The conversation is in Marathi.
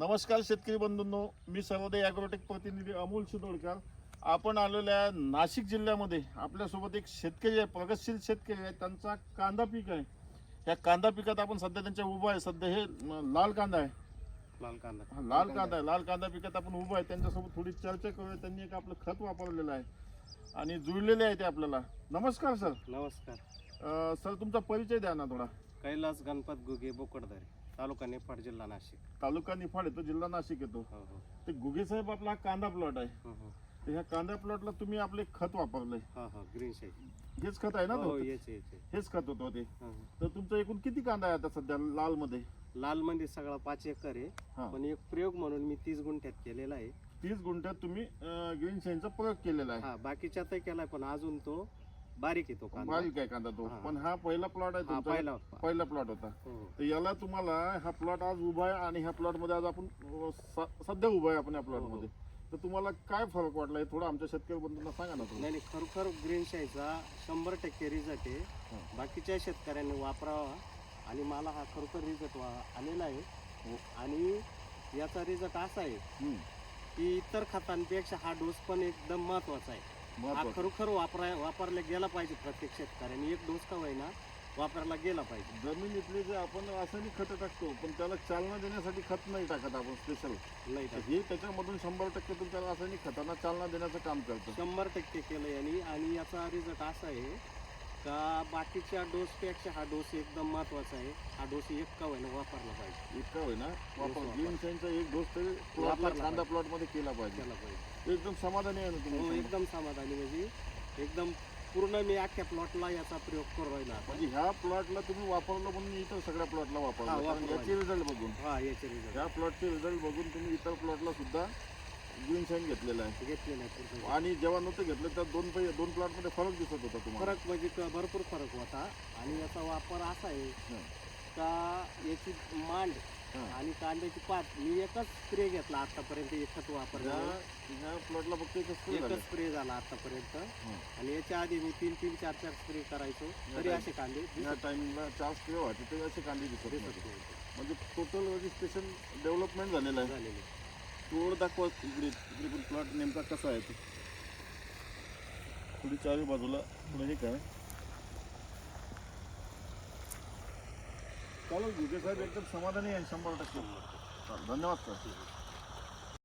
नमस्कार शेतकरी बंधूंनो मी सर्वोदय ॲग्रोटेक प्रतिनिधी अमोल शिदोडकर. आपण आलेलो आहे नाशिक जिल्ह्यामध्ये. आपल्यासोबत एक शेतकरी आहे प्रगतशील शेतकरी आहे. त्यांचा कांदा पीक आहे. या कांदा पिकात आपण सध्या त्यांच्या उभा आहे. सध्या हे लाल कांदा आहे. लाल कांदा. हा, लाल कांदा आहे. लाल कांदा पिकात आपण उभा आहे. त्यांच्यासोबत थोडी चर्चा करूया. त्यांनी एक आपलं खत वापरलेलं आहे. आणि जुळलेले आहे ते आपल्याला. नमस्कार सर. नमस्कार. सर तुमचा परिचय द्या ना थोडा. कैलास गणपत गुगे बोकडदारे तालुका निफाड जिल्हा नाशिक. तालुका निफाड येतो जिल्हा नाशिक येतो. हो हो. ते गुगे साहेब आपला हा कांदा प्लॉट आहे. हो हो. तर ह्या कांदा प्लॉटला तुम्ही आपले खत वापरलंय. हा हा ग्रीन शेड हेच खत आहे ना हो तो याचे याचे हेच. खत होतं ते. हा, हा. तर तुमचं एकूण किती कांदा आहे आता सध्या लाल मध्ये लाल मध्ये सगळा पाच एकर आहे. हा. पण एक प्रयोग म्हणून मी तीस गुंठ्यात केलेला आहे. तीस गुंठ्यात तुम्ही ग्रीन शाईनचा प्रयोग केलेला आहे. हा बाकीच्यातही केलाय पण अजून तो बारीक आहे तो कांदा बारीक आहे कांदा तो हा. पण हा पहिला प्लॉट आहे हा तुमचा पहिला होता. पहिला प्लॉट होता हो. तर याला तुम्हाला हा प्लॉट आज उभा आहे आणि ह्या प्लॉटमध्ये आज आपण अं, स- सध्या उभा आहे आपण या प्लॉट हो, हो. मध्ये तर तुम्हाला काय फरक वाटला हे थोडं आमच्या शेतकरी बंधूंना सांगा ना तुम्ही नाही नाही खरोखर ग्रीन शाईचा शंभर टक्के रिझल्ट आहे. बाकीच्या शेतकऱ्यांनी वापरावा आणि मला हा खरोखर रिझल्ट आलेला आहे. आणि याचा रिझल्ट असा आहे हम्म. की इतर खतांपेक्षा हा डोस पण एकदम महत्त्वाचा आहे हा महत्वाचं. खरोखर वापरा वापरला गेला पाहिजे प्रत्येक शेतकऱ्याने. एक डोस का होईना वापरायला गेला पाहिजे. जमिनीतले जे आपण रासायनिक खतं टाकतो पण त्याला चालना देण्यासाठी खत नाही टाकत आपण स्पेशल नाही तर हे त्याच्यामधून शंभर टक्के तुमच्या रासायनिक खतांना चालना देण्याचं काम करतं. शंभर टक्के केलं यांनी. आणि याचा रिझल्ट असा आहे का बाकीच्या डोसपेक्षा हा डोस एकदम महत्त्वाचा आहे. हा डोस एक का होईना वापरला पाहिजे. इतकं होय ना वापर वापर. ग्रीन साईनचा एक डोस प्लॉटला वापरला कांदा पाहिजे. प्लॉटमध्ये केला पाहिजे. केला पाहिजे. एकदम समाधानी आहे ना हो तुम्ही एकदम समाधानी म्हणजे एकदम पूर्ण मी अख्ख्या प्लॉटला याचा प्रयोग करू राहिला आता. म्हणजे ह्या प्लॉटला तुम्ही वापरलं म्हणून इतर सगळ्या प्लॉटला हा, वापरलं वापरलं. याचे रिझल्ट बघून. हा याचे रिझल्ट ह्या प्लॉटचे रिझल्ट बघून तुम्ही इतर प्लॉटला सुद्धा ग्रीन साईन घेतलेला आहे घेतले नाही पूर्ण. आणि जेव्हा नव्हतं घेतलं तर दोन पै दोन प्लॉटमध्ये फरक दिसत होता तुम्हाला फरक म्हणजे क- भरपूर फरक होता आणि याचा वापर असा आहे हं. का याची मांड हं. आणि कांद्याची पात मी एकच स्प्रे घेतला आतापर्यंत एकच वापरला ह्या ह्या प्लॉटला फक्त एकच spray झालं. एकच स्प्रे झाला आतापर्यंत हं. आणि याच्या आधी मी तीन तीन चार चार स्प्रे करायचो तरी असे कांदे या दिसत टाइमला चार स्प्रे व्हायचे ते असे कांदे दिसत दिसत नव्हते. नव्हते. म्हणजे टोटल रजिस्ट्रेशन डेव्हलपमेंट झालेलं आहे झालेले तोड दाखवा इकडे इकडे पण प्लॉट नेमका कसा आहे तो. थोडी चारी बाजूला थोडं हे काय चालेल घुगे साहेब एकदम समाधानी आहे शंभर टक्के. धन्यवाद सर.